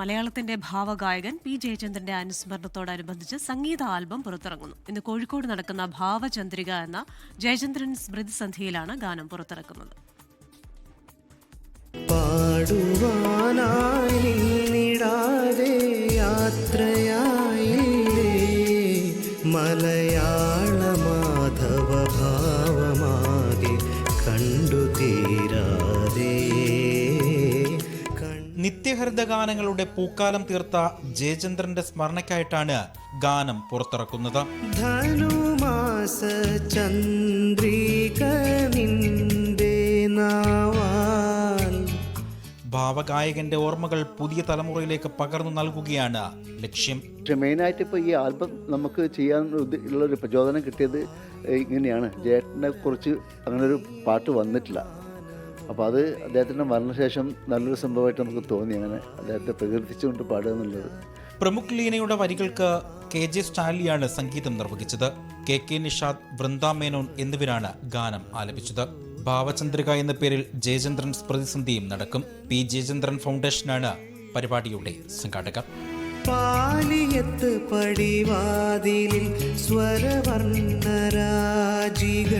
മലയാളത്തിന്റെ ഭാവഗായകൻ പി ജയചന്ദ്രന്റെ അനുസ്മരണത്തോടനുബന്ധിച്ച് സംഗീത ആൽബം പുറത്തിറങ്ങുന്നു. ഇന്ന് കോഴിക്കോട് നടക്കുന്ന ഭാവചന്ദ്രിക എന്ന ജയചന്ദ്രൻ സ്മൃതി സന്ധ്യയിലാണ് ഗാനം പുറത്തിറക്കുന്നത്. മാധവ ഭാവമാകെ കണ്ടു തീരാതെ കണ്ടു നിത്യഹരിത ഗാനങ്ങളുടെ പൂക്കാലം തീർത്ത ജയചന്ദ്രന്റെ സ്മരണയ്ക്കായിട്ടാണ് ഗാനം പുറത്തിറക്കുന്നത്. ധനുമാസ ഭാവഗായകന്റെ ഓർമ്മകൾ പുതിയ തലമുറയിലേക്ക് പകർന്നു നൽകുകയാണ് ലക്ഷ്യം. മെയിൻ മെയിനായിട്ട് ഇപ്പോൾ ഈ ആൽബം നമുക്ക് ചെയ്യാൻ ഉള്ള ഒരു പ്രചോദനം കിട്ടിയത് ഇങ്ങനെയാണ്. ജേട്ടനെ കുറിച്ച് അങ്ങനെ ഒരു പാട്ട് വന്നിട്ടില്ല. അപ്പോൾ അത് അദ്ദേഹത്തിന്റെ മരണശേഷം നല്ലൊരു സംഭവമായിട്ട് നമുക്ക് തോന്നി. അങ്ങനെ അദ്ദേഹത്തെ പ്രകീർത്തിച്ചുകൊണ്ട് പാടുക എന്നുള്ളത്. പ്രമുഖ് ലീനയുടെ വരികൾക്ക് കെ ജെ സ്റ്റാലിയാണ് സംഗീതം നിർവഹിച്ചത്. കെ കെ നിഷാദ് വൃന്ദ മേനോൻ എന്നിവരാണ് ഗാനം ആലപിച്ചത്. ഭാവചന്ദ്രിക എന്ന പേരിൽ ജയചന്ദ്രൻ പ്രതിസന്ധിയും നടക്കും. പി ജയചന്ദ്രൻ ഫൗണ്ടേഷനാണ് പരിപാടിയുടെ സംഘാടകർ. പാലിയത്ത് പടിവാതിലിൽ സ്വരവർണരാജികൾ